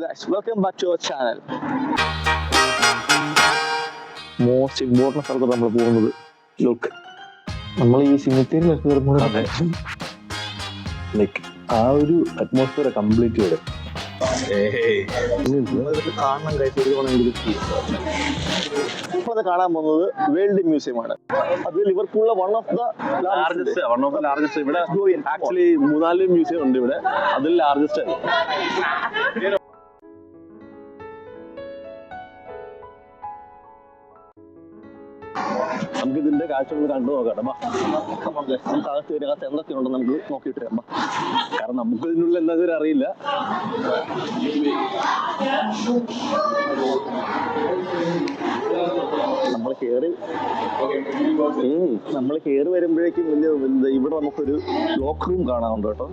Guys welcome back to our channel most important സ്ഥലത്തോട്ട് നമ്മൾ പോകുന്നത് ലുക്ക് നമ്മൾ ഈ സിനിമത്തേരിലൊക്കെ വരുമ്പോൾ ലൈക്ക് ആ ഒരു അറ്റ്മോസ്ഫിയർ കംപ്ലീറ്റ് ചെയ്ത് ഇപ്പൊ അത് കാണാൻ പോകുന്നത് വേൾഡ് മ്യൂസിയം ആണ്. അത് ലിവർപൂളിലെ one of the largest one of the largest ഇവിടെ ആക്ച്വലി മൂന്നാൽ മ്യൂസിയം ഉണ്ട് ഇവിടെ. അതിൽ ലാർജസ്റ്റ് ആണ്. നമുക്ക് ഇതിന്റെ കാഴ്ചകൾ കണ്ടു നോക്കാം ബാ. നമുക്ക് അകത്ത് ഇതിനകത്ത് എന്തൊക്കെ ഉണ്ടെന്ന് നമുക്ക് നോക്കിയിട്ട് ബാ. കാരണം നമുക്ക് ഇതിനുള്ളിൽ എന്താ അറിയില്ല. നമ്മൾ കയറി നമ്മൾ കയറി വരുമ്പോഴേക്കും വലിയ- ഇവിടെ നമുക്കൊരു ലോക്ക് റൂം കാണാറുണ്ട് കേട്ടോ.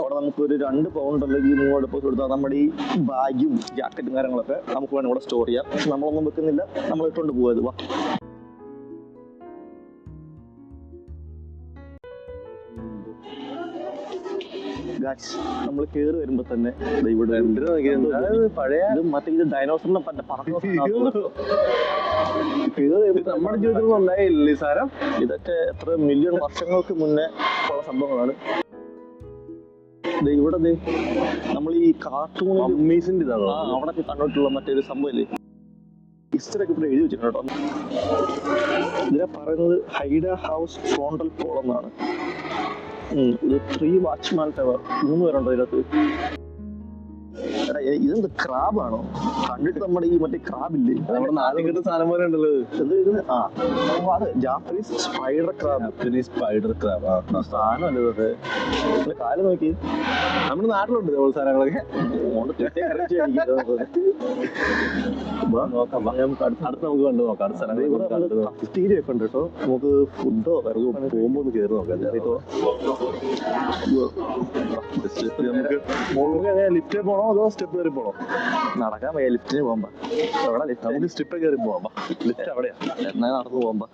അവിടെ നമുക്കൊരു രണ്ട് പൗണ്ട് അല്ലെങ്കിൽ മൂന്ന് ഡെപ്പോസിറ്റ് കൊടുത്താൽ നമ്മുടെ ഈ ബാഗും ജാക്കറ്റും കാര്യങ്ങളൊക്കെ നമുക്ക് വേണം ഇവിടെ സ്റ്റോർ ചെയ്യാം. നമ്മളൊന്നും വെക്കുന്നില്ല. നമ്മൾ ഇട്ടുകൊണ്ട് പോയത് വാ. നമ്മൾ കയറി വരുമ്പോ തന്നെ ഇവിടെ? പഴയ മറ്റേ ഇത് ഡൈനോസറിനെ പറ്റ വരുമ്പോ നമ്മുടെ ജീവിതത്തിൽ ഉണ്ടായില്ല സാരം ഇതൊക്കെ എത്ര മില്യൺ വർഷങ്ങൾക്ക് മുന്നേ ഉള്ള സംഭവങ്ങളാണ്. ഇവിടെ നമ്മൾ ഈ കാർട്ടൂൺ അമ്മീസിന്റെ ഇതാണ്? അവിടെ കണ്ടിട്ടുള്ള മറ്റൊരു സംഭവമില്ലേ ഹിസ്റ്ററി ഒക്കെ ഇവിടെ എഴുതി വെച്ചിട്ടുണ്ട് കേട്ടോ. ഇതിനെ പറയുന്നത് ഹൈഡ ഹൗസ് ഫോണ്ടൽ പോളം എന്നാണ്. ഇത് ത്രീ വാച്ച്മാൻ ടവർ മൂന്ന് പേരുണ്ടോ ഇതിനകത്ത്? ഇതെന്ത് ക്രാബാണോ? കണ്ടിട്ട് നമ്മുടെ ഈ മറ്റേ ക്രാബില്ലേ? നമ്മുടെ നാലുകെട്ട് സാധനം പോലെ ഉണ്ടല്ലോ ആ അത് Japanese spider crab. Japanese spider crab ആ സാധനമല്ലേ ഇതൊക്കെ ഇതിന്റെ കാൽ നോക്കി. നമ്മുടെ നാട്ടിലുണ്ട് ഇതുപോലെ സാധനങ്ങളൊക്കെ. അടുത്ത- നമുക്ക് കണ്ടു നോക്കാം അടുത്ത അതെ, സ്ഥലങ്ങൾ cafeteria ഒക്കെ ഉണ്ട് കേട്ടോ. നമുക്ക് ഫുഡോ നമുക്ക് പോകുമ്പോ ഒന്ന് കയറി നോക്കാം. ഇതോ നമുക്ക് ലിഫ്റ്റിൽ പോണോ അതോ സ്റ്റെപ്പ് കയറി പോണോ നടക്കാൻ വയ്യ ലിഫ്റ്റിന് പോകുമ്പോ ലിഫ്റ്റ് നമുക്ക് സ്റ്റെപ്പ് കയറി ലിഫ്റ്റ് അവിടെയാ. എന്നാ നടന്നു പോകുമ്പോ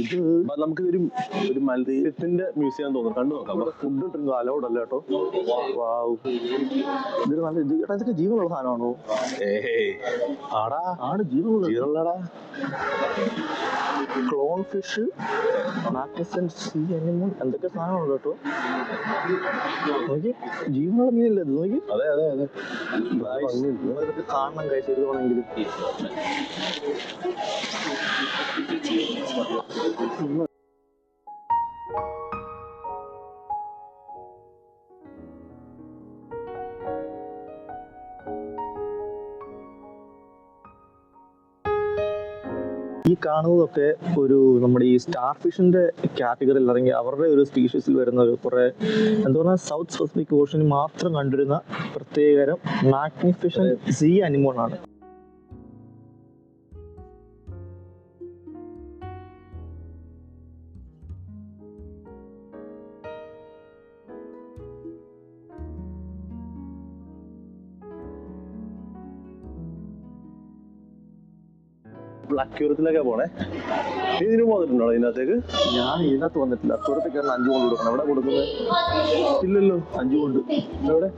ഇത് നമുക്ക് ഒരു ഒരു മത്സ്യത്തിന്റെ മ്യൂസിയം തോന്നുന്നു. കണ്ടു നോക്കാം. ഫുഡ് ഡ്രിങ്ക് അലൗഡ് അല്ല കേട്ടോ? വാവ് ഇതൊരു നല്ല ഇത് എടാ, ഇതൊക്കെ ജീവനുള്ള സാധനമാണോ? ഏയ് ആടാ. ആണ് ജീവനുള്ള ജീവനുള്ളടാ clown fish magnificent sea animal എന്തൊക്കെ സാധനമാണ് കേട്ടോ? നോക്കി. ജീവനുള്ള മീനല്ലേ ഇത്? നോക്കി. അതെ അതെ അതെ. കാണണം കഴിച്ച് ഒരു തവണെങ്കിലും ഈ കാണുന്നതൊക്കെ ഒരു നമ്മുടെ ഈ സ്റ്റാർ ഫിഷിന്റെ കാറ്റഗറിയിൽ അല്ലെങ്കിൽ അവരുടെ ഒരു സ്പീഷീസിൽ വരുന്ന ഒരു കുറെ എന്താ പറയുക സൗത്ത് പസഫിക് ഓഷനിൽ മാത്രം കണ്ടിരുന്ന പ്രത്യേകതരം മാഗ്നിഫിഷൻ സീ അനിമോൺ ആണ്. അക്യൂറത്തിലൊക്കെ പോണേ. നീ ഇതിന് പോന്നിട്ടുണ്ടോ ഇതിനകത്തേക്ക്? ഞാൻ ഇതിനകത്ത് വന്നിട്ടില്ല. കയറുന്ന അഞ്ചു കൊണ്ട് കൊടുക്കണം. എവിടെ കൊടുക്കുന്നത്? ഇല്ലല്ലോ. അഞ്ചു കൊണ്ട്. എവിടെ?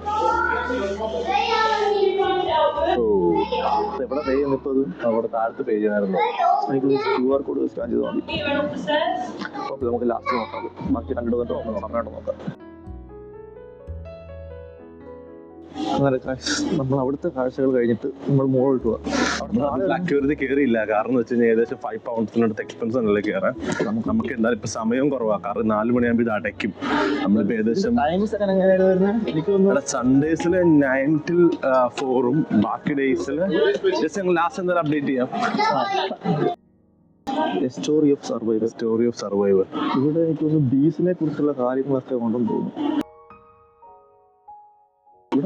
ഓ. എവിടെ പേ ചെയ്യുന്നു ഇപ്പൊ അത്? അവിടെ താഴത്ത് പേ ചെയ്യണമായിരുന്നു എനിക്ക് ക്യു ആർ കോഡ് സ്കാൻ ചെയ്താൽ മതി. നമുക്ക് ലാസ്റ്റ് നോക്കാം. ബാക്കി രണ്ടു തൊട്ട് നോക്കാം. നോക്കാം. നമ്മൾ അവിടുത്തെ കാഴ്ചകൾ കഴിഞ്ഞിട്ട് നമ്മൾ മുകളിലോട്ട് പോകാം അക്യൂറത്തി കയറിയില്ല കാരണം വെച്ച് കഴിഞ്ഞാൽ ഏകദേശം ഫൈവ് പൗണ്ട്സിനടുത്ത് എക്സ്പെൻസ് ആണല്ലോ കയറാൻ നമുക്ക് എന്തായാലും ഇപ്പൊ സമയം കുറവാ. കാരണം നാല് മണിയാകുമ്പോൾ ഇത് അടയ്ക്കും. നമ്മളിപ്പോ ഏകദേശം സൺഡേസിൽ നയൻ ടിൽ ഫോറും ബാക്കി ഡേയ്സിൽ ജസ്റ്റ് ഞങ്ങൾ ലാസ്റ്റ് എന്തായാലും അപ്ഡേറ്റ് ചെയ്യാം. Story of survivor story of survivor ഇവിടെ എനിക്ക് തോന്നുന്നു ബീസിനെ കുറിച്ചുള്ള കാര്യങ്ങളൊക്കെ കൊണ്ടും തോന്നുന്നു.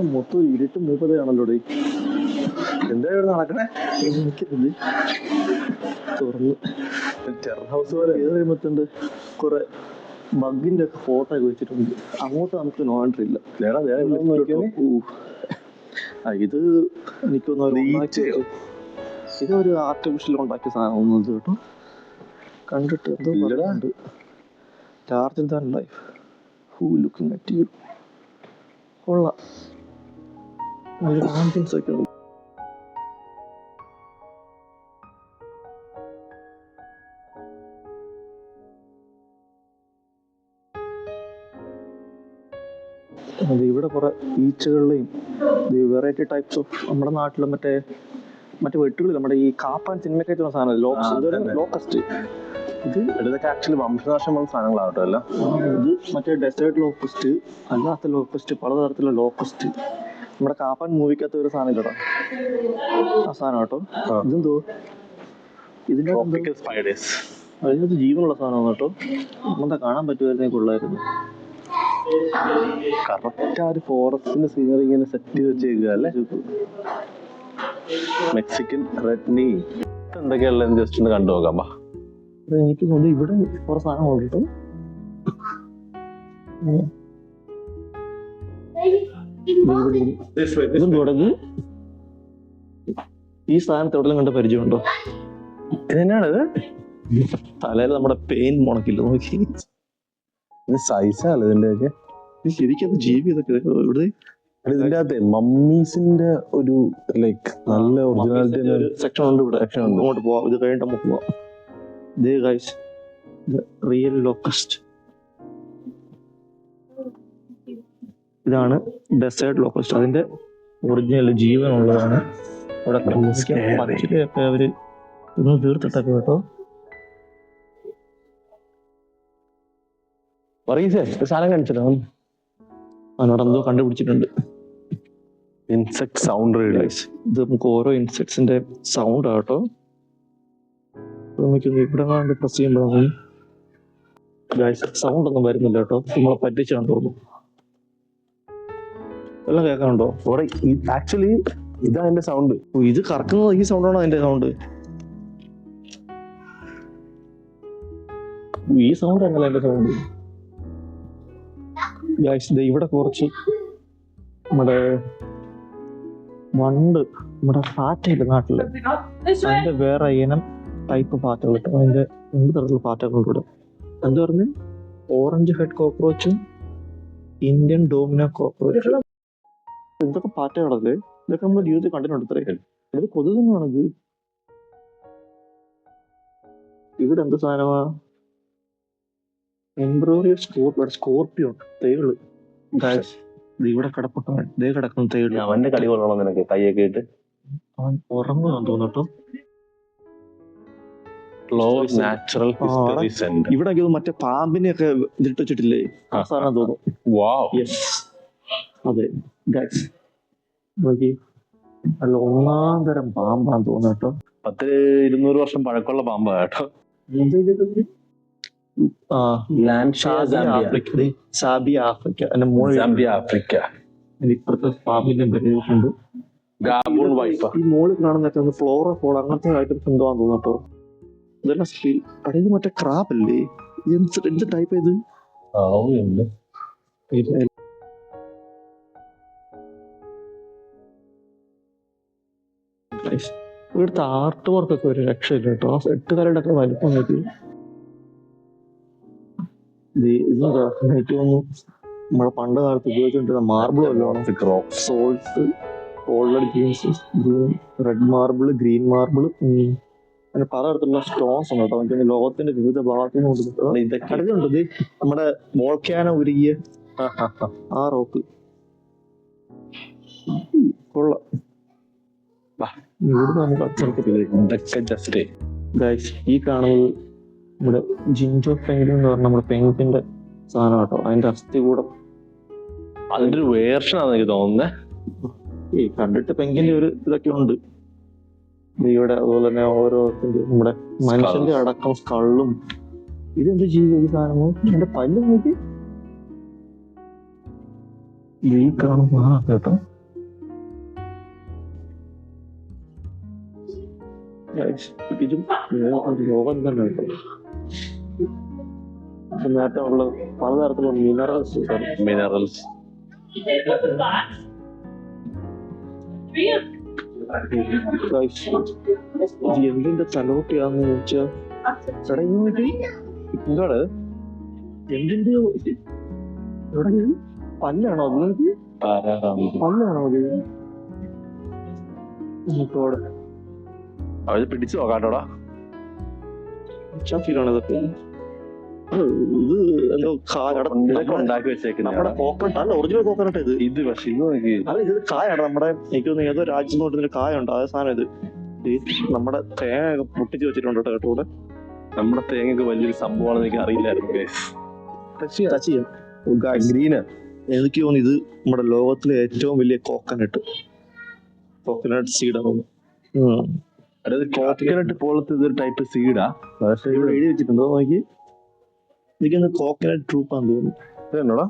ഇവിടെ മൊത്തം ഇരുട്ട് മൂപ്പതയാണല്ലോ ഡേ എന്താ ഇവിടെ നടക്കണേ? എനിക്കത് തുറന്ന്. ടെറർ ഹൗസ് പോലെ ഏത് വരുമ്പത്തുണ്ട് കുറെ ബഗിന്റെ ഒക്കെ ഫോട്ടോ ഒക്കെ വെച്ചിട്ടുണ്ട്. അങ്ങോട്ട് നമുക്ക് നോൺട്രി ഇല്ല. വേറെ ദേടാ, ഇത്. ആ ഇത് ഒരു ആർട്ടിഫിഷ്യൽ ഉണ്ടാക്കിയ സാധനം കേട്ടോ. കണ്ടിട്ട് എന്തോ ചാർജ് പറയുന്നുണ്ട്. Than life who looking at you കൊള്ളാം. ഒരു ആംബിയൻസ് ഒക്കെ ഉണ്ട് അത് ഇവിടെ കുറെ ഈച്ചകളുടെയും വെറൈറ്റി ടൈപ്സ് ഓഫ് നമ്മുടെ നാട്ടിലെ മറ്റേ മറ്റേ വെട്ടുകളിൽ നമ്മുടെ ഈ കാപ്പാൻ സിനിമയ്ക്ക് വെക്കുന്ന സാധനം ലോക്സ് ലോക്കസ്റ്റ് ഇത് ഇതൊക്കെ ആക്ച്വലി വംശനാശം വന്ന സാധനങ്ങളാവട്ടോ അല്ല? ഇത് മറ്റേ ഡെസേർട്ട് ലോക്കസ്റ്റ് അല്ലാത്ത ലോക്കസ്റ്റ് പലതരത്തിലുള്ള ലോക്കസ്റ്റ് നമ്മുടെ കാപ്പൻ മൂവിക്കകത്ത് ഒരു സാധനം കേട്ടോ ആ സാധനം കേട്ടോ. ഇതെന്തോ? ഇതിന്റെ സ്പൈഡേഴ്സ് അതിനകത്ത് ജീവനുള്ള സാധനമാണ് കേട്ടോ. എന്താ കാണാൻ പറ്റുമായിരുന്നെങ്കിൽ കൊള്ളായിരുന്നു. കറക്റ്റ് ആ ഒരു ഫോറസ്റ്റിന്റെ സീനറി ഇങ്ങനെ സെറ്റ് ചെയ്ത് വെച്ചേക്കുക അല്ലേ? മെക്സിക്കൻ റെഡ്നി നീ എന്തൊക്കെയുള്ള ജസ്റ്റ് ഒന്ന് കണ്ടു നോക്കാം എനിക്ക് തോന്നുന്നു ഇവിടെ കുറെ സാധനം കൊണ്ടിട്ടു. ഇത് തുടങ്ങി. ഈ സാധനത്തെ എവിടെയും കണ്ട പരിചയമുണ്ടോ? ഇതെന്നാണിത്? തലയിൽ നമ്മുടെ പെയിൻ മുണക്കില്ല നോക്കി. സൈസാണ് ഇതിന്റെയൊക്കെ ഇത് ശരിക്കും ജീവി ഇതൊക്കെ ഇവിടെ ഇതിന്റെ അകത്തെ മമ്മീസിന്റെ ഒരു ലൈക്ക് നല്ല ഒറിജിനാലിറ്റി സെക്ഷൻ ഉണ്ട് ഇവിടെ Section ഉണ്ട്. ഇങ്ങോട്ട് പോവാം. ഇത് കഴിഞ്ഞിട്ട് നമുക്ക് പോവാം. റിയൽ ലോക്കസ്റ്റ് ഇതാണ് ഡെസേർട്ട് ലോക്കസ്റ്റ് അതിന്റെ ഒറിജിനൽ ജീവനുള്ളതാണ്. ഉള്ളതാണ് അവിടെ പച്ചിലയൊക്കെ അവർ ഇന്ന് തീർത്തിട്ടൊക്കെ കേട്ടോ. പറയീസേ ഒരു സാധനം കാണിച്ചിട്ടോ അവനോട് എന്തോ കണ്ടുപിടിച്ചിട്ടുണ്ട്. ഇൻസെക്ട് സൗണ്ട് റിയലൈസ് ഇത് നമുക്ക് ഓരോ ഇൻസെക്ട്സിന്റെ സൗണ്ട് ആട്ടോ നമുക്ക് ഇവിടെ പ്രസ് ചെയ്യുമ്പോഴാണ്. സൗണ്ട് ഒന്നും വരുന്നില്ല കേട്ടോ. നമ്മളെ പറ്റിച്ചാണ് തോന്നുന്നു. എല്ലാം കേൾക്കാനുണ്ടോ? ആക്ച്വലി ഇതാ എന്റെ സൗണ്ട് ഇത് കറക്കുന്നത് ഈ സൗണ്ടാണോ എന്റെ സൗണ്ട് ഈ സൗണ്ട് അങ്ങനെ എന്റെ സൗണ്ട് ഇവിടെ കുറച്ച് നമ്മുടെ വണ്ട് നമ്മുടെ പാറ്റയില്ല നാട്ടിൽ. അതിന്റെ വേറെ ഇനം ടൈപ്പ് പാറ്റകൾ കിട്ടും അതിന്റെ രണ്ട് തരത്തിലുള്ള പാറ്റകളുണ്ട് ഇവിടെ. എന്താ പറഞ്ഞ? ഓറഞ്ച് ഹെഡ് കോക്രോച്ചും ഇന്ത്യൻ ഡോമിനോ കോക്രോച്ചും ഇതൊക്കെ പാറ്റകളല്ലേ ഇതൊക്കെ നമ്മൾ ജീവിതത്തിൽ കണ്ടിട്ടുണ്ട് ഇത്രയും. ഇത് കൊതു തന്നെയാണിത് ഇവിടെ എന്ത് സാധനമാ? എംബ്രോറിയോ സ്കോർപ്പിയോ സ്കോർപ്പിയോ തേൾ. ഇവിടെ കിടപ്പുണ്ട് ദേ കിടക്കുന്ന തേൾ. അവന്റെ കളി കൊള്ളണം നിനക്ക് കൈയൊക്കെ ഇട്ട്. അവൻ ഉറങ്ങുന്നു തോന്നട്ടോ. ഫ്ലോർ നാച്ചുറൽ ഹിസ്റ്ററി സെന്റർ ഇവിടെ ഇത് മറ്റേ പാമ്പിനെയൊക്കെ ഇതിട്ട് വെച്ചിട്ടില്ലേ? സാധനം തോന്നും. വാവ് യെസ് അതെ. ഗൈസ് നോക്കി. നല്ല ഒന്നാം തരം പാമ്പാന്ന് തോന്നുന്നു കേട്ടോ. പത്ത് ഇരുന്നൂറ് വർഷം പഴക്കമുള്ള പാമ്പാ കേട്ടോ. ആഫ്രിക്ക. ആഫ്രിക്ക. സാംബിയ ആഫ്രിക്ക ഇപ്പുറത്തെ പാമ്പിന്റെ പേരുണ്ട് ഗാബൂൺ വൈഫ ഈ മോളിൽ കാണുന്നൊക്കെ ഒന്ന് ഫ്ലോറ ഫോൾ അങ്ങനത്തെ ഐറ്റംസ് എന്തോ ആണെന്ന് തോന്നുന്നു കേട്ടോ. ഇതെല്ലാം സ്പീ അടേ ഇത് മറ്റേ ക്രാബ് അല്ലേ? എന്ത് ടൈപ്പ് ഇത് ഇവിടുത്തെ ആർട്ട് വർക്ക് ഒക്കെ ഒരു രക്ഷയില്ല കേട്ടോ. എട്ട് കലയുടെ ഒക്കെ വലിപ്പം എനിക്ക് തോന്നുന്നു നമ്മുടെ പണ്ട് കാലത്ത് ഉപയോഗിച്ചുകൊണ്ടിരുന്ന marble വല്ലതാണ് salt old greens green red marble green marble അങ്ങനെ പലതരത്തിലുള്ള സ്റ്റോൺസ് ഉണ്ട് കേട്ടോ. എനിക്ക് ലോകത്തിന്റെ വിവിധ ഭാഗത്തു നിന്ന് ഇത് നമ്മുടെ വോൾക്കാനോ ഉരുകിയ ആ റോക്ക് കൊള്ളാം. ഇവിടെ നമുക്ക് അച്ചടക്കത്തില്ല ഇതൊക്കെ ജസ്റ്റ് ഗൈസ് ഈ കാണുന്നത് നമ്മുടെ ജിഞ്ചോ പെങ്കിൻ എന്ന് പറഞ്ഞ നമ്മുടെ പെങ്കിന്റെ സാധനം കേട്ടോ. അതിന്റെ അസ്ഥി കൂടെ. അതിന്റെ ഒരു വേർഷൻ ആണെന്ന് എനിക്ക് തോന്നുന്നത് ഈ കണ്ടിട്ട് പെങ്കിന്റെ ഒരു ഇതൊക്കെ ഉണ്ട്. ഇവിടെ അതുപോലെ തന്നെ ഓരോ നമ്മുടെ മനുഷ്യന്റെ അടക്കം സ്കള്ളും ഇതെന്ത് ജീവിത ഈ സാധനമോ എന്റെ പല്ല് നോക്കി. ഈ കാണും ആ കേട്ടോ. രോഗം തന്നെ നേരത്തെ ഉള്ള പലതരത്തിലുള്ള മിനറൽസ് മിനറൽസ് എന്തിന്റെ തലോട്ടിയാന്ന് ചോദിച്ചാൽ എന്താണ് എന്തിന്റെ? പല്ലാണോ അത് പല്ലാണോ അത് നമുക്കവിടെ അവർ പിടിച്ചു നോക്കാട്ടോടാ ഫീലാണ് ഇതൊക്കെ ഇത് എന്തോ ഉണ്ടാക്കി നമ്മുടെ കോക്കനട്ട് അല്ല ഒറിജിനൽ കോക്കനട്ട് ഇത്? ഇത് പക്ഷെ ഇത് നോക്കി. അല്ല ഇത് കായാണ്. നമ്മുടെ എനിക്ക് തോന്നുന്നു ഏതോ രാജ്യം കൊണ്ടിരുന്ന കായ ഉണ്ട് അതേ സാധനം ഇത്. നമ്മുടെ തേങ്ങ ഒക്കെ പൊട്ടിച്ച് വെച്ചിട്ടുണ്ട് കേട്ടോ കൂടെ നമ്മുടെ തേങ്ങയൊക്കെ വലിയൊരു സംഭവമാണെന്ന് എനിക്ക് അറിയില്ലായിരുന്നു ഗ്രീന്. എനിക്ക് തോന്നുന്നു ഇത് നമ്മുടെ ലോകത്തിലെ ഏറ്റവും വലിയ കോക്കനട്ട്. കോക്കനട്ട് സീഡാണ് അതായത് കോക്കനട്ട് പോലത്തെ ഇതൊരു ടൈപ്പ് സീഡാ പക്ഷെ ഇവിടെ എഴുതി വെച്ചിട്ടുണ്ടോ. നോക്കി. എനിക്കൊന്ന് കോക്കനട്ട് ട്രൂപ്പാന്ന് തോന്നുന്നു. ഇതെന്നോടാ.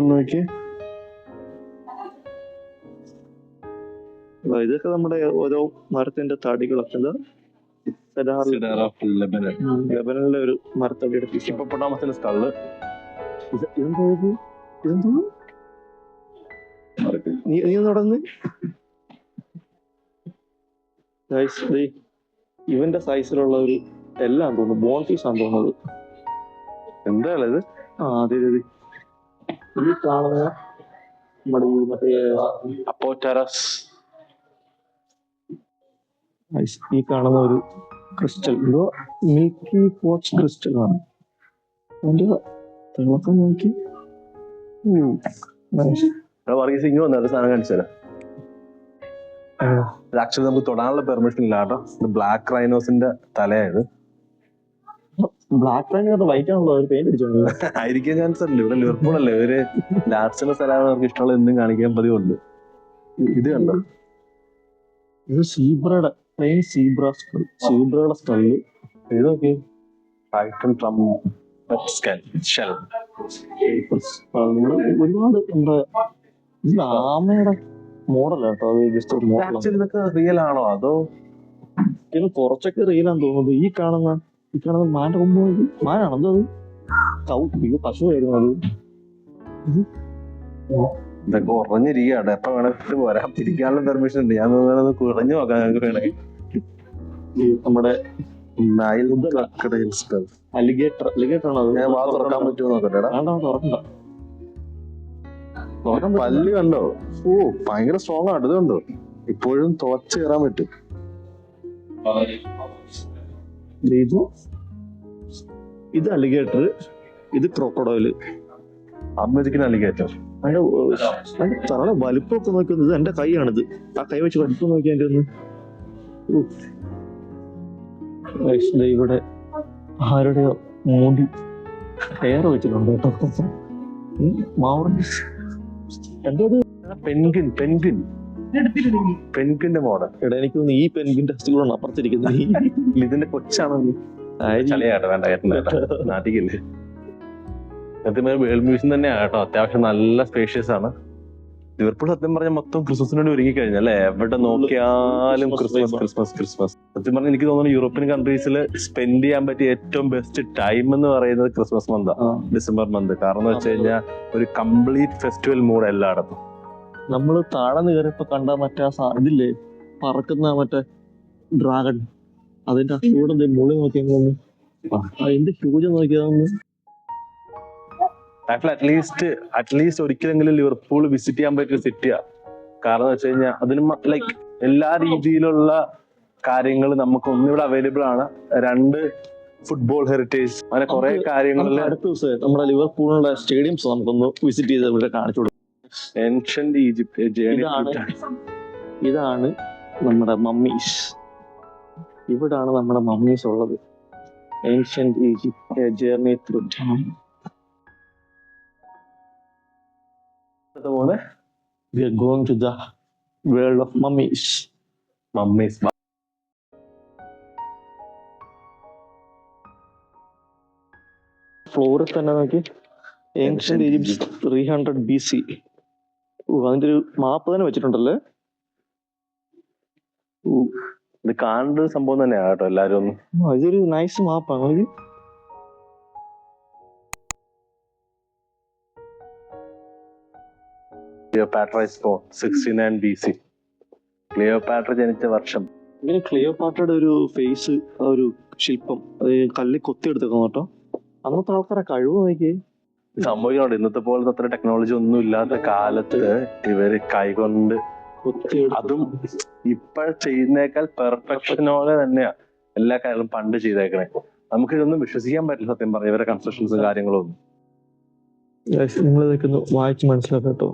നോക്കി. ഇതൊക്കെ നമ്മുടെ ഓരോ മരത്തിന്റെ തടികളൊക്കെ ലെബനനിലെ ഒരു മരത്തടിയുടെ ഹിപ്പോപ്പൊട്ടാമസിന്റെ സ്കൾ ഇതെന്തോ ഇതെന്തോ? നീ നീ നടന്ന് ഇവന്റെ സൈസിലുള്ള ഒരു എല്ലാം തോന്നുന്നു. ബോൺ പീസ് ആണെന്ന് തോന്നുന്നത് എന്താണ് ഇത്? ആ അതെ അതെ. ഈ കാണുന്ന നമ്മുടെ ഈ മറ്റേ അപ്പോറ്റാറസ് ഈ കാണുന്ന ഒരു ക്രിസ്റ്റൽ എന്തോ മിൽക്കി കോച്ച് ക്രിസ്റ്റൽ ആണ്. അതിന്റെ തിളക്കം നോക്കി. വർഗീസ് ഇങ്ങനെ വന്ന സാധനം കാണിച്ചു ഇത് ആക്ച്വലി നമുക്ക് തൊടാനുള്ള പെർമിഷൻ ഇല്ല കേട്ടോ. ഇത് ബ്ലാക്ക് റൈനോസിന്റെ തലയാണ് ബ്ലാക്ക് റൈൻ വൈറ്റ് ആണല്ലോ ഒരു പെയിന്റ് അടിച്ചോണ്ട് ആയിരിക്കാൻ ചാൻസ് അല്ല ഇവിടെ ലിവർപൂൾ അല്ലേ? ഇവർ ലാർഡ്സിന്റെ സ്ഥലമാണ് അവർക്ക് ഇഷ്ടമുള്ള എന്തും കാണിക്കാൻ പതിവുണ്ട്. ഇത് കണ്ടോ? ഇത് സീബ്രയുടെ പ്ലെയിൻ സീബ്ര സീബ്രയുടെ സ്റ്റൈൽ ഇത് നോക്കി. ടൈറ്റൻ ട്രം ഷെൽ ഒരുപാട് നമ്മുടെ ആമയുടെ മോഡൽ കേട്ടോ അത് ജസ്റ്റ് ഇതൊക്കെ റിയൽ ആണോ? അതോ ഇത് കുറച്ചൊക്കെ ആണെന്ന് തോന്നുന്നത് ഈ കാണുന്ന ഈ കാണുന്ന മാന്റെ കൊമ്പ് മാനാണെന്തോ അത്? കൗ ഇത് പശുവായിരുന്നു അത്. ഇതൊക്കെ ഉറഞ്ഞിരിക്കുകയാണ്. എപ്പോ വേണമെങ്കിലും വരാൻ തിരിക്കാനുള്ള പെർമിഷൻ ഉണ്ട്. ഞാൻ വേണമെന്ന് കുറഞ്ഞു നോക്കാം ഞങ്ങൾക്ക് വേണമെങ്കിൽ ഈ നമ്മുടെ അലിഗേറ്റർ അലിഗേറ്റർ ആണോ ഞാൻ വാ തുറക്കാൻ പറ്റുമോ നോക്കട്ടെടാ വേണ്ട തുറക്കണ്ട. പല്ല് കണ്ടോ? ഓ ഭയങ്കര സ്ട്രോങ് ആണ്. ഇത് കണ്ടോ? ഇപ്പോഴും തുവച്ച് കയറാൻ പറ്റും. ഇത് ഇത് അലിഗേറ്റർ ഇത് ക്രോക്കഡോയിൽ. അമ്മതിക്കുന്ന അലിഗേറ്റർ. അതിന്റെ അതിന്റെ തറ വലുപ്പമൊക്കെ നോക്കുന്നത് ഇത് എന്റെ കൈയാണിത്. ആ കൈ വെച്ച് വലിപ്പം നോക്കി എന്റെ ഒന്ന്. ഇവിടെ ആരുടെയോ മൂടി ഹെയർ വെച്ചിട്ടുണ്ട് കേട്ടോ. മൗറീസ്. എന്തോ പെൻഗിൻ പെൻഗിൻ പെൻഗിന്റെ മോഡൽ. എടാ എനിക്ക് തോന്നുന്നു ഈ പെൻഗിൻ ടെസ്റ്റ് കൂടെ അപ്പുറത്തിരിക്കുന്നത്. ഇതിന്റെ കൊച്ചാണോ. ചളിയാട്ടോ വേണ്ട കേട്ടോ. നാട്ടിക്കില്ലേ. സത്യം വേൾഡ് മ്യൂസിയം തന്നെയാണ് കേട്ടോ. അത്യാവശ്യം നല്ല സ്പേഷ്യസ് ആണ്. ലിവർപൂൾ സത്യം പറഞ്ഞാൽ മൊത്തം ക്രിസ്മസിനോട് ഒരുങ്ങി കഴിഞ്ഞല്ലേ എവിടെ നോക്കിയാലും ക്രിസ്മസ്. ക്രിസ്മസ് ക്രിസ്മസ് സത്യം പറഞ്ഞാൽ എനിക്ക് തോന്നുന്നു യൂറോപ്യൻ കൺട്രീസിൽ സ്പെൻഡ് ചെയ്യാൻ പറ്റിയ ഏറ്റവും ബെസ്റ്റ് ടൈം എന്ന് പറയുന്നത് ക്രിസ്മസ് മന്ത് ഡിസംബർ മന്ത് കാരണം എന്ന് വെച്ച് കഴിഞ്ഞാൽ ഒരു കംപ്ലീറ്റ് ഫെസ്റ്റിവൽ മൂഡ് എല്ലായിടത്തും. നമ്മൾ താഴെ കയറിയപ്പോ കണ്ട മറ്റേ ഇതില്ലേ? പറക്കുന്ന മറ്റേ ഡ്രാഗൺ അതിന്റെ അസുഖം മുകളിൽ നോക്കിയാൽ എന്ത് ഹ്യൂജ് നോക്കിയതൊന്ന് ലൈഫിൽ അറ്റ്ലീസ്റ്റ് അറ്റ്ലീസ്റ്റ് ഒരിക്കലെങ്കിലും ലിവർപൂൾ വിസിറ്റ് ചെയ്യാൻ പറ്റിയ സിറ്റിയാ കാരണം എന്ന് വെച്ച് കഴിഞ്ഞാൽ അതിന് ലൈക്ക് എല്ലാ രീതിയിലുള്ള കാര്യങ്ങൾ നമുക്ക് ഒന്നിവിടെ അവൈലബിൾ ആണ്. രണ്ട് ഫുട്ബോൾ ഹെറിറ്റേജ് അങ്ങനെ കുറെ കാര്യങ്ങൾ കാര്യങ്ങളിൽ അടുത്ത ദിവസം നമ്മുടെ ലിവർപൂളിലുള്ള സ്റ്റേഡിയംസ് നമുക്കൊന്ന് വിസിറ്റ് ചെയ്ത് ഇവിടെ കാണിച്ചു കൊടുക്കും. ഈജിപ്ത് ജേണി ഇതാണ് നമ്മുടെ മമ്മീസ് ഇവിടാണ് നമ്മുടെ മമ്മീസ് ഉള്ളത്. Ancient Egypt journey through time പോലെ we are going to the world of mummies mummies ഫ്ലോറിൽ തന്നെ നോക്കി. Ancient Egypt three hundred B C അതിന്റെ ഒരു മാപ്പ് തന്നെ വെച്ചിട്ടുണ്ടല്ലേ? ഇത് കാണേണ്ട ഒരു സംഭവം തന്നെയാണ് കേട്ടോ എല്ലാരും ഇതൊരു nice മാപ്പാണ് Cleopatra sixty nine B C Cleopatra ജനിച്ച വർഷം. ഇങ്ങനെ ക്ലിയോപാട്രയുടെ ഒരു ഫേസ് ഒരു ശില്പം കല്ല് കല്ലിൽ കൊത്തി എടുത്തേക്കുന്നു കേട്ടോ. അന്നത്തെ ആൾക്കാരെ കഴിവ് നോക്കി സംഭവിക്കുന്നുണ്ട് ഇന്നത്തെ പോലത്തെ അത്ര ടെക്നോളജി ഒന്നും ഇല്ലാത്ത കാലത്ത് ഇവർ കൈകൊണ്ട് അതും ഇപ്പൊ ചെയ്യുന്നേക്കാൾ പെർഫെക്ഷനോടെ തന്നെയാ എല്ലാ കാര്യങ്ങളും പണ്ട് ചെയ്തേക്കണേ. നമുക്ക് ഇതൊന്നും വിശ്വസിക്കാൻ പറ്റില്ല സത്യം പറഞ്ഞ. ഇവരെ കൺസ്ട്രക്ഷൻസും കാര്യങ്ങളും ഒന്നും. നിങ്ങൾ വായിച്ച് മനസ്സിലാക്കട്ടോ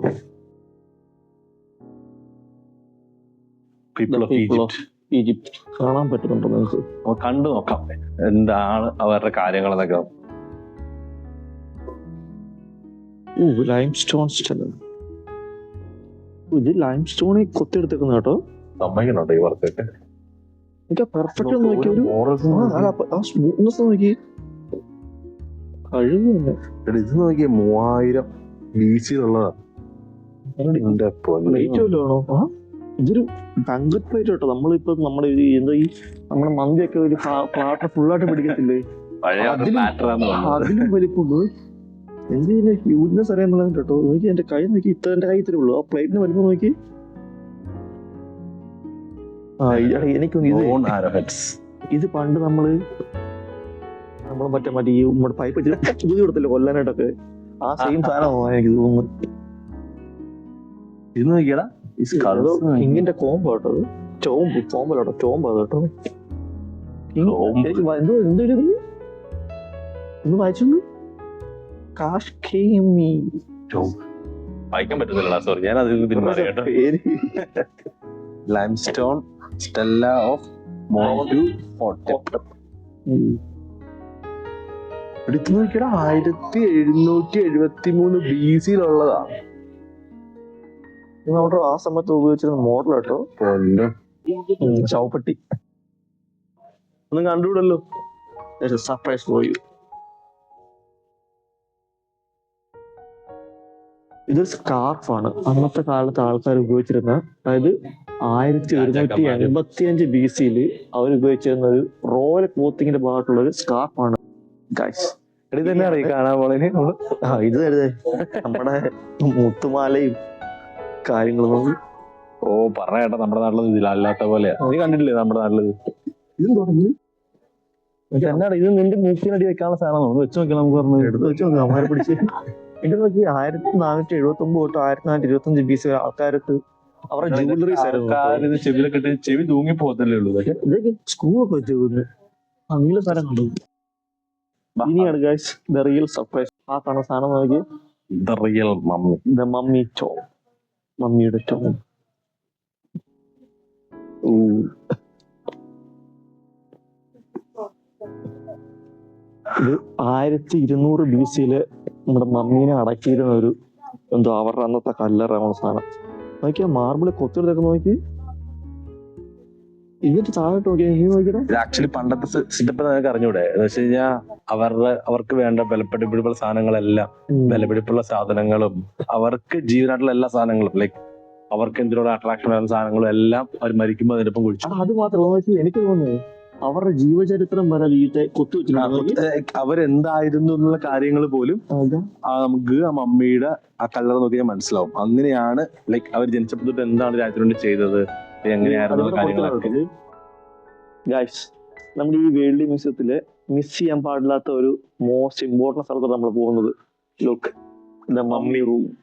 പീപ്പിൾ ഓഫ് ഈജിപ്റ്റ് ഈജിപ്റ്റ് കാണാൻ പറ്റുന്നുണ്ടോ നിങ്ങൾക്ക്? കണ്ടു നോക്കാം. എന്താണ് അവരുടെ കാര്യങ്ങൾ എന്നൊക്കെ ലൈം സ്റ്റോൺ ഇത് ലൈം സ്റ്റോണിൽ കൊത്തിയെടുത്തേക്കുന്ന കേട്ടോ. സമ്മതിക്കുന്നുണ്ട് ഈ വർക്കൊക്കെ? എനിക്ക് പെർഫെക്റ്റ് നോക്കി ഒരു ആ, സ്മൂത്ത്നെസ് നോക്കി കഴിവ് ഇത് നോക്കിയേ മൂവായിരം ബി സിയിലുള്ളതാ എന്റെ ഇതൊരു ബങ്കറ്റ് പ്ലേറ്റ് കേട്ടോ നമ്മളിപ്പോ നമ്മുടെ ഈ എന്താ ഈ നമ്മുടെ മന്തിയൊക്കെ ഒരു പ്ലാട്ടർ ഫുള്ളായിട്ട് പിടിക്കത്തില്ലേ? അതിലും- വലിപ്പമുണ്ട്. എന്ത് ഇതിന്റെ ഹ്യൂജ്നെസ് അറിയാന്നുള്ളത് കേട്ടോ നോക്കി എന്റെ കൈ നോക്കി ഇത്ര എന്റെ കൈ ഇത്രേ ഉള്ളൂ. ആ പ്ലേറ്റിന് വലിപ്പം നോക്കി. ആ എനിക്ക് ഇത് പണ്ട് നമ്മൾ നമ്മൾ മറ്റേ മറ്റേ ഈ നമ്മുടെ പൈപ്പ് വെച്ച് ഊതി കൊടുത്തല്ലോ കൊല്ലാനായിട്ടൊക്കെ? ആ സെയിം സാധനമാണ് എനിക്ക് തോന്നുന്നു. ഇത് നോക്കിയടാ. കിങ്ങിന്റെ കോമ്പോ കേട്ടോ ചോമ്പ് കോമ്പലോട്ടോ ചോമ്പ് അത് കേട്ടോ എന്തോ എന്തോ ഒന്ന് വായിച്ചൊന്ന്. വായിക്കാൻ പറ്റുന്നില്ല സോറി ഞാൻ അതിൽ നിന്ന് പിന്മാറി കേട്ടോ. Limestone stela of Montu. എടുത്തു നോക്കിയടാ ആയിരത്തി എഴുന്നൂറ്റി എഴുപത്തി മൂന്ന് ബി സിയിലുള്ളതാ ഇത് നമ്മുടെ ആ സമയത്ത് ഉപയോഗിച്ചിരുന്ന മോഡൽ കേട്ടോ ചൗപ്പട്ടി ഒന്നും കണ്ടുകൂടല്ലോ. സർപ്രൈസ് ഫോർ യു ഇത് സ്കാർഫാണ് അന്നത്തെ കാലത്ത് ആൾക്കാർ ഉപയോഗിച്ചിരുന്ന അതായത് ആയിരത്തി ഒരുന്നൂറ്റി എൺപത്തി അഞ്ച് ബി സിയിൽ അവർ ഉപയോഗിച്ചിരുന്ന ഒരു റോയൽ ക്ലോത്തിങ്ങിന്റെ ഭാഗത്തുള്ള ഒരു സ്കാർഫാണ് ഗൈസ് ഇത് തന്നെ അറിയാം കാണാൻ പോലെ ഇത് കരുതേ നമ്മുടെ മുത്തുമാലയും കാര്യങ്ങളും നോക്കി. ഓ പറഞ്ഞ കേട്ടോ നമ്മുടെ നാട്ടിലൊന്നും ഇതില്ല അല്ലാത്ത പോലെയാ. നീ കണ്ടിട്ടില്ലേ നമ്മുടെ നാട്ടിൽ ഇതും തുടങ്ങി എന്നാണ് ഇത് നിന്റെ മൂക്കിനടി വെക്കാനുള്ള സാധനം നമുക്ക് വെച്ച് നോക്കിയാൽ നമുക്ക് പറഞ്ഞു എടുത്ത് വെച്ച് നോക്കാം അമ്മാരെ പിടിച്ച്. എന്റെ നോക്കി ആയിരത്തി നാനൂറ്റി എഴുപത്തി ഒമ്പത് തൊട്ട് ആയിരത്തി നാനൂറ്റി ഇരുപത്തി അഞ്ച് ബി സി ആൾക്കാർക്ക് അവരുടെ ജൂവലറീസ് ആയിരുന്നു ചെവിലൊക്കെ ചെവിയിലൊക്കെ ഇട്ട് ചെവി തൂങ്ങി പോകത്തല്ലേ ഉള്ളൂ ഇതൊക്കെ. സ്ക്രൂ ഒക്കെ വെച്ച് പോകുന്നു നീല സാധനം കണ്ടു. ഇനിയാണ് ഗൈസ് ദ റിയൽ സർപ്രൈസ് ആ കാണുന്ന സാധനം നോക്കി. The real mummy the mummy to മമ്മിയുടെ ടോൺ. ആയിരത്തി ഇരുന്നൂറ് ബി സിയിൽ നമ്മുടെ മമ്മീനെ അടക്കിയിരുന്ന ഒരു എന്തോ അവരുടെ അന്നത്തെ കല്ലറ സാധനം നോക്കിയാ മാർബിൾ കൊത്തിയെടുത്തൊക്കെ നോക്കി. എന്നിട്ട് താഴോട്ട് ആക്ച്വലി പണ്ടത്തെ സിറ്റപ്പ് നിങ്ങൾക്ക് അറിഞ്ഞൂടെ? എന്ന് വെച്ച് കഴിഞ്ഞാൽ അവരുടെ അവർക്ക് വേണ്ട വിലപിടിപ്പുള്ള സാധനങ്ങളെല്ലാം വിലപിടിപ്പുള്ള സാധനങ്ങളും അവർക്ക് ജീവനായിട്ടുള്ള എല്ലാ സാധനങ്ങളും ലൈക്ക് അവർക്ക് എന്തിനോട് അട്രാക്ഷൻ വരുന്ന സാധനങ്ങളും എല്ലാം അവർ മരിക്കുമ്പോൾ അതിനൊപ്പം കുഴിച്ചു. അത് മാത്രമല്ല നോക്കി എനിക്ക് തോന്നുന്നത് അവരുടെ ജീവചരിത്രം വരെ വീട്ടെ കൊത്തു വെച്ചിട്ടുണ്ട്. അവരെന്തായിരുന്നു എന്നുള്ള കാര്യങ്ങൾ പോലും നമുക്ക് ആ മമ്മിയുടെ ആ കല്ലറ നോക്കിയാൽ മനസ്സിലാവും. അങ്ങനെയാണ് ലൈക്ക് അവർ ജനിച്ചപ്പോൾ എന്താണ് രാജ്യത്തിനുവേണ്ടി ചെയ്തത്? എങ്ങനെയായിരുന്നു കാര്യങ്ങളൊക്കെ? നമ്മുടെ ഈ വേൾഡ് മ്യൂസിയത്തിൽ മിസ് ചെയ്യാൻ പാടില്ലാത്ത ഒരു മോസ്റ്റ് ഇമ്പോർട്ടന്റ് സ്ഥലത്താണ് നമ്മൾ പോകുന്നത്. ലുക്ക് ദ മമ്മി റൂം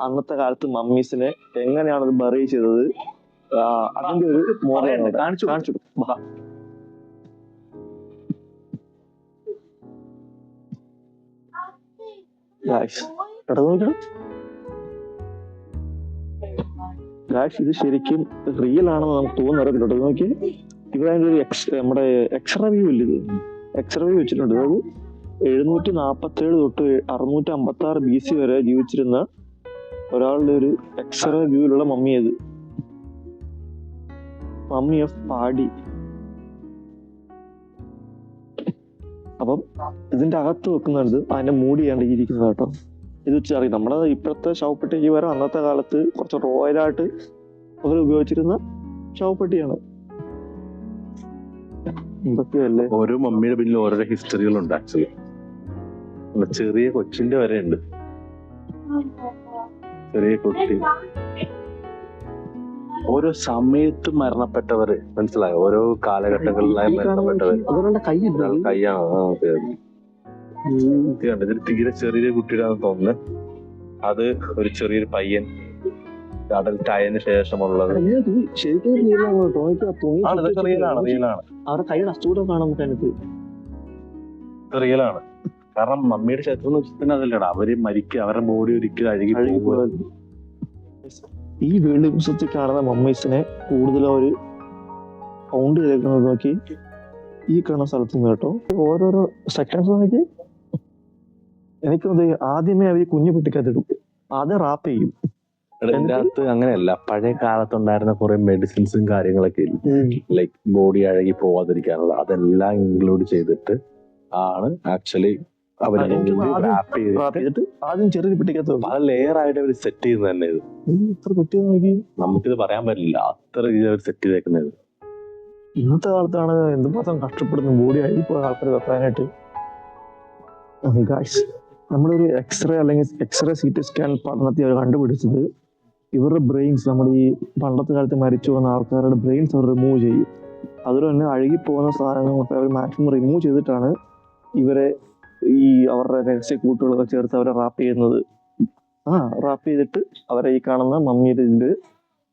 അന്നത്തെ കാലത്ത് മമ്മീസിനെ എങ്ങനെയാണ് അത് ബറി ചെയ്തത്? അതിന്റെ ഒരു മോഡലാണ്. കാണിച്ചു കാണിച്ചു എടാ നോക്കണം ഗാഷ് ഇത് ശരിക്കും റിയൽ ആണെന്ന് നമുക്ക് തോന്നുന്നുണ്ട് നോക്കി ഇവിടെ അതിന്റെ ഒരു എക്സ് നമ്മുടെ എക്സ്റേ വ്യൂ ഇല്ല ഇത്? എക്സ്റേ വ്യൂ വെച്ചിട്ടുണ്ട്. അതായത് എഴുന്നൂറ്റി നാപ്പത്തി ഏഴ് തൊട്ട് അറുന്നൂറ്റി അമ്പത്തി ആറ് ബി സി വരെ ജീവിച്ചിരുന്ന ഒരാളുടെ ഒരു എക്സ്റേ വ്യൂവിലുള്ള മമ്മി അത് മമ്മി ഓഫ് പാടി. അപ്പം ഇതിന്റെ അകത്ത് വെക്കുന്നുണ്ട് അതിന്റെ മൂടിയാണ് ഇരിക്കുന്നത് കേട്ടോ. ഇത് വെച്ച് അറിയാം. നമ്മുടെ ഇപ്പോഴത്തെ ശവപ്പെട്ടിക്ക് വരെ അന്നത്തെ കാലത്ത് കുറച്ച് റോയലായിട്ട് അവർ ഉപയോഗിച്ചിരുന്ന ശവപ്പെട്ടിയാണ് എന്തൊക്കെയല്ലേ ഓരോ മമ്മിയുടെ പിന്നിൽ ഓരോരോ ഹിസ്റ്ററികളുണ്ട് ആക്ച്വലി ചെറിയ കൊച്ചിന്റെ വരെ ഉണ്ട്. ചെറിയ കുട്ടി. ഓരോ സമയത്ത് മരണപ്പെട്ടവര് മനസ്സിലായോ? ഓരോ കാലഘട്ടങ്ങളിലായി മരണപ്പെട്ടവര്. ഒരാളുടെ ഇത് ഇതിൽ ഇതൊരു തീരെ ചെറിയൊരു കുട്ടിയുടെ തോന്നുന്നു. അത് ഒരു ചെറിയൊരു പയ്യൻ അഡൽട്ട് ആയതിനു ശേഷമുള്ളത്. ശരിക്കും ആണ്? ഇതൊക്കെ റിയലാണ് റിയലാണ് അവരുടെ കൈയുടെ അസ്ഥൂരം കാണാൻ നമുക്ക് റിയലാണ് കാരണം മമ്മിയുടെ ശത്രു തന്നെ അതല്ലടാ അവർ മരിക്കുക അവരുടെ ബോഡി ഒരിക്കലും അഴുകി ഈ വേൾഡ് മ്യൂസിയത്തിൽ കാണുന്ന മമ്മീസിനെ കൂടുതൽ അവർ കൗണ്ട് ചെയ്തേക്കുന്നത് നോക്കി ഈ കാണുന്ന സ്ഥലത്തുനിന്ന് കേട്ടോ. ഓരോരോ സെക്കൻഡ്സ് നോക്കി. എനിക്ക് ആദ്യമേ അവർ കുഞ്ഞു പെട്ടിക്കകത്തിടും അത് റാപ്പ് ചെയ്യും. എടാ, അങ്ങനെയല്ല. പഴയ കാലത്തുണ്ടായിരുന്ന കുറെ മെഡിസിൻസും കാര്യങ്ങളൊക്കെ ലൈക് ലൈക്ക് ബോഡി അഴകി പോവാതിരിക്കാനുള്ള അതെല്ലാം ഇൻക്ലൂഡ് ചെയ്തിട്ട് ആണ് ആക്ച്വലി ആദ്യം ചെറിയൊരു പെട്ടിക്കകത്ത് പല ലെയർ ആയിട്ട് അവർ സെറ്റ് ചെയ്യുന്നത് തന്നെ ഇത്. ഇത്ര പെട്ടി നോക്കി. നമുക്കിത് പറയാൻ പറ്റില്ല. അത്ര രീതിയിൽ അവർ സെറ്റ് ചെയ്തേക്കുന്നത് ഇന്നത്തെ കാലത്താണ് എന്തുമാത്രം കഷ്ടപ്പെടുന്നു. ബോഡി അഴകി പോയ ആൾക്കാർ ഗായ്സ് നമ്മളൊരു എക്സ്റേ അല്ലെങ്കിൽ എക്സ്റേ സി ടി സ്കാൻ പഠനത്തിൽ അവർ കണ്ടുപിടിച്ചത് ഇവരുടെ ബ്രെയിൻസ് നമ്മൾ ഈ പണ്ടത്തെ കാലത്ത് മരിച്ചു പോകുന്ന ആൾക്കാരുടെ ബ്രെയിൻസ് അവർ റിമൂവ് ചെയ്യും. അതുപോലെ തന്നെ അഴുകി പോകുന്ന സാധനങ്ങളൊക്കെ അവർ മാക്സിമം റിമൂവ് ചെയ്തിട്ടാണ് ഇവരെ ഈ അവരുടെ രഹസ്യ കൂട്ടുകളൊക്കെ ചേർത്ത് അവരെ റാപ്പ് ചെയ്യുന്നത്. ആ റാപ്പ് ചെയ്തിട്ട് അവരെ ഈ കാണുന്ന മമ്മിയുടെ ഇതിൽ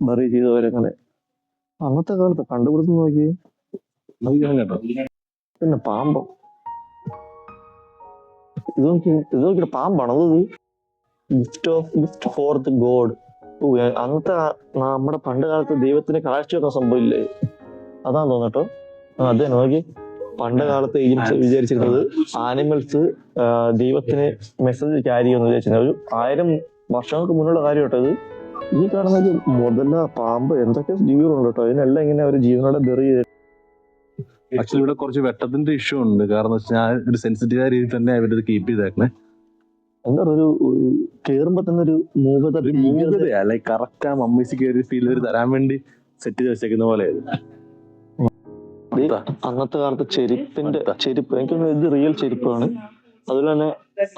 ബറി ചെയ്തവരങ്ങനെ. അന്നത്തെ കാലത്ത് കണ്ടുപിടുത്തം നോക്കിയേ. പിന്നെ പാമ്പോ. ഇത് നോക്കി ഇത് gift of gift for the god അന്നത്തെ നമ്മുടെ പണ്ട് കാലത്ത് ദൈവത്തിന് കാഴ്ച വെക്കാൻ സംഭവില്ലേ? അതാന്ന് തോന്നട്ടോ. അതെ നോക്കി. പണ്ട് കാലത്ത് ഈജിപ്ത് വിചാരിച്ചിരുന്നത് ആനിമൽസ് ദൈവത്തിന് മെസ്സേജ് ക്യാരി ചെയ്യുമെന്ന് വിചാരിച്ചിരുന്നത്. ഒരു ആയിരം വർഷങ്ങൾക്ക് മുന്നുള്ള കാര്യം കേട്ടോ ഇത്. ഈ കാണുന്ന മുതല പാമ്പ് എന്തൊക്കെ ജീവികളുണ്ട് കേട്ടോ. അതിനെല്ലാം ഇങ്ങനെ ഒരു ജീവനോടെ ബെറി ആക്ച്വലി ഇവിടെ കുറച്ച് വെട്ടത്തിന്റെ ഇഷ്യൂ ഉണ്ട്. കാരണം ഞാൻ ഒരു സെൻസിറ്റീവ് ആയ രീതിയിൽ തന്നെ അവരിത് കീപ്പ് ചെയ്തേക്കണേ. എന്താ ഒരു കേറുമ്പോ തന്നെ ഒരു മൂകത മൂകതയാ. ലൈക്ക് കറക്റ്റ് ആ മമ്മീസിക്ക് ഒരു ഫീൽ ഒരു തരാൻ വേണ്ടി സെറ്റ് ചെയ്ത് വെച്ചേക്കുന്ന പോലെ അന്നത്തെ കാലത്ത് ചെരുപ്പിന്റെ ചെരുപ്പ് എനിക്ക് ഇത് റിയൽ ചെരുപ്പാണ്. അതുപോലെ തന്നെ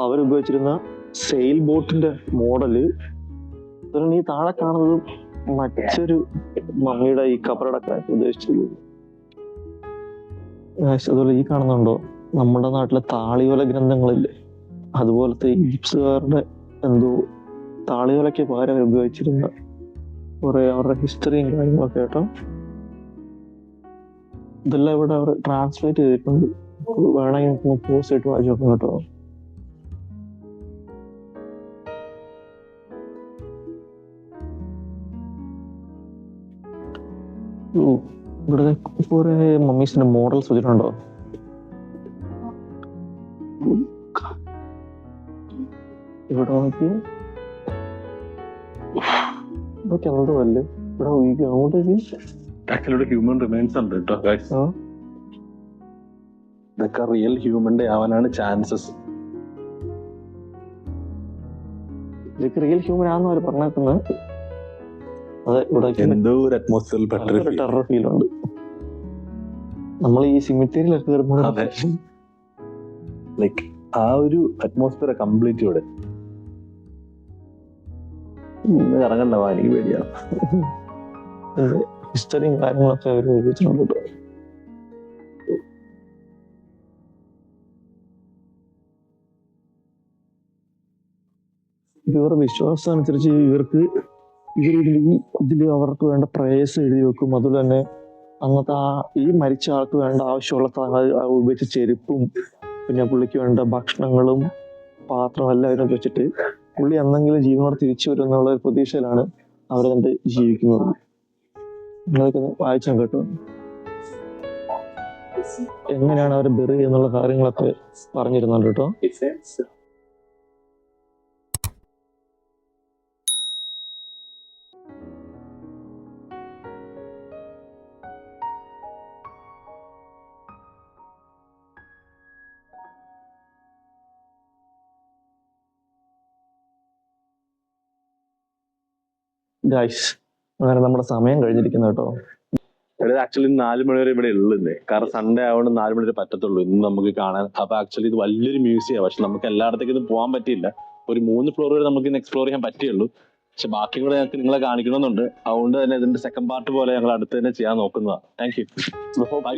അവർ ഉപയോഗിച്ചിരുന്ന സെയിൽ ബോട്ടിന്റെ മോഡൽ അതുപോലെ ഈ താഴെ കാണുന്നതും മറ്റൊരു മമ്മിയുടെ ഈ കബറടക്കാൻ ഉദ്ദേശിച്ചത് Guys, അതുപോലെ ഈ കാണുന്നുണ്ടോ? നമ്മുടെ നാട്ടിലെ താളിയോല ഗ്രന്ഥങ്ങളില്ലേ? അതുപോലത്തെ ഈജിപ്സുകാരുടെ എന്തോ താളിയോലയ്ക്ക് പകരം ഉപയോഗിച്ചിരുന്ന കുറെ അവരുടെ ഹിസ്റ്ററിയും കാര്യങ്ങളൊക്കെ കേട്ടോ. ഇതെല്ലാം ഇവിടെ അവർ ട്രാൻസ്ലേറ്റ് ചെയ്തിട്ടുണ്ട്. വേണമെങ്കിൽ പോസ്റ്റ് ആയിട്ട് വായിച്ചു നോക്കാം കേട്ടോ. ഓ, ഇവിടെ കുറെ മമ്മീസിന്റെ മോഡൽസ് വെച്ചിട്ടുണ്ടോ? ഇവിടെ നോക്കി ഇതൊക്കെ എന്തോ അല്ലേ? ഇവിടെ നോക്കി അങ്ങോട്ടേക്ക് ഹ്യൂമൻ റിമൈൻസ് ഉണ്ട് കേട്ടോ ഗൈസ് ഇതൊക്കെ റിയൽ ഹ്യൂമന്റെ ആവാനാണ് ചാൻസസ് ഇതൊക്കെ റിയൽ ഹ്യൂമൻ ആണെന്ന് അവർ പറഞ്ഞേക്കുന്നത് എന്തോ ഒരു അറ്റ്മോസ്ഫിയറിൽ പെട്ടൊരു feel. ടെറർ ഫീൽ ഉണ്ട്. നമ്മൾ ഈ സിമിറ്റേരിയിലൊക്കെ വരുമ്പോൾ ലൈക്ക് ആ ഒരു അറ്റ്മോസ്ഫിയർ കംപ്ലീറ്റ് ഇവിടെ. ഇറങ്ങണ്ട എനിക്ക് പേടിയാണ്. ഹിസ്റ്ററിയും കാര്യങ്ങളൊക്കെ അവർ ഉപയോഗിച്ചിട്ടുണ്ട് കേട്ടോ ഇവരുടെ വിശ്വാസം അനുസരിച്ച് ഇവർക്ക് ഇവർ ഈ ഇതിൽ അവർക്ക് വേണ്ട പ്രയസ് എഴുതി വെക്കും. അതുപോലെ തന്നെ അന്നത്തെ ആ ഈ മരിച്ച ആൾക്ക് വേണ്ട ആവശ്യമുള്ള ഉപയോഗിച്ച ചെരുപ്പും പിന്നെ പുള്ളിക്ക് വേണ്ട ഭക്ഷണങ്ങളും പാത്രം അതിനകത്ത് വെച്ചിട്ട് പുള്ളി എന്തെങ്കിലും ജീവനോട് തിരിച്ചു വരും എന്നുള്ള പ്രതീക്ഷയിലാണ് അവർ കണ്ട് ജീവിക്കുന്നത്. നിങ്ങളൊക്കെ വായിച്ചാൽ കേട്ടോ. എങ്ങനെയാണ് അവർ ബെറി എന്നുള്ള കാര്യങ്ങളൊക്കെ പറഞ്ഞിരുന്നുണ്ട് കേട്ടോ. ഗൈസ് അങ്ങനെ നമ്മുടെ സമയം കഴിഞ്ഞിരിക്കുന്നു കേട്ടോ. ആക്ച്വലി നാല് മണി വരെ ഇവിടെ ഉള്ളില്ലേ? കാരണം സൺഡേ ആയതുകൊണ്ട് നാല് മണി വരെ പറ്റത്തുള്ളൂ. ഇന്ന് നമുക്ക് കാണാൻ അപ്പൊ ആക്ച്വലി ഇത് വലിയൊരു മ്യൂസിയം പക്ഷെ നമുക്ക് എല്ലായിടത്തേക്കും ഇത് പോകാൻ പറ്റിയില്ല. ഒരു മൂന്ന് ഫ്ലോർ വരെ നമുക്ക് ഇന്ന് എക്സ്പ്ലോർ ചെയ്യാൻ പറ്റിയുള്ളൂ. പക്ഷെ ബാക്കി കൂടെ ഞങ്ങൾക്ക് നിങ്ങളെ കാണിക്കണമെന്നുണ്ട്. അതുകൊണ്ട് തന്നെ ഇതിന്റെ സെക്കൻഡ് പാർട്ട് പോലെ ഞങ്ങൾ അടുത്ത് തന്നെ ചെയ്യാൻ നോക്കുന്നതാണ് താങ്ക് യു ബൈ hope